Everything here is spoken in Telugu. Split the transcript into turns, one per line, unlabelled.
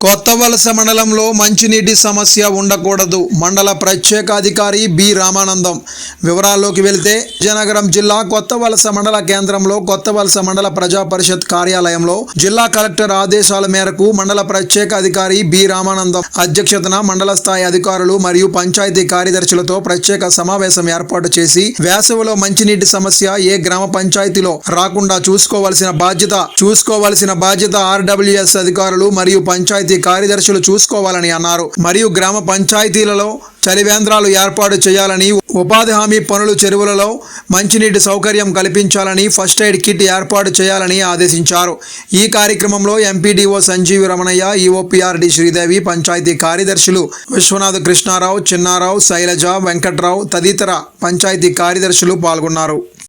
కొత్త వలస మండలంలో మంచినీటి సమస్య ఉండకూడదు. మండల ప్రత్యేకాధికారి బి. రామానందం వివరాల్లోకి వెళ్తే విజయనగరం జిల్లా కొత్త వలస మండల కేంద్రంలో కొత్త వలస మండల ప్రజా పరిషత్ కార్యాలయంలో జిల్లా కలెక్టర్ ఆదేశాల మేరకు మండల ప్రత్యేక అధికారి బి. రామానందం అధ్యక్షతన మండల స్థాయి అధికారులు మరియు పంచాయతీ కార్యదర్శులతో ప్రత్యేక సమావేశం ఏర్పాటు చేసి వేసవిలో మంచినీటి సమస్య ఏ గ్రామ పంచాయతీలో రాకుండా చూసుకోవాల్సిన బాధ్యత చూసుకోవాల్సిన బాధ్యత ఆర్డబ్ల్యూఎస్ అధికారులు మరియు పంచాయతీ పంచాయతీ కార్యదర్శులు చూసుకోవాలని అన్నారు. మరియు గ్రామ పంచాయతీలలో చలివేంద్రాలు ఏర్పాటు చేయాలని ఉపాధి హామీ పనులు చెరువులలో మంచినీటి సౌకర్యం కల్పించాలని ఫస్ట్ ఎయిడ్ కిట్ ఏర్పాటు చేయాలని ఆదేశించారు. ఈ కార్యక్రమంలో ఎంపీడీఓ సంజీవి రమణయ్య ఈఓపీఆర్డి శ్రీదేవి పంచాయతీ కార్యదర్శులు విశ్వనాథ్ కృష్ణారావు చిన్నారావు శైలజ వెంకట్రావు తదితర పంచాయతీ కార్యదర్శులు పాల్గొన్నారు.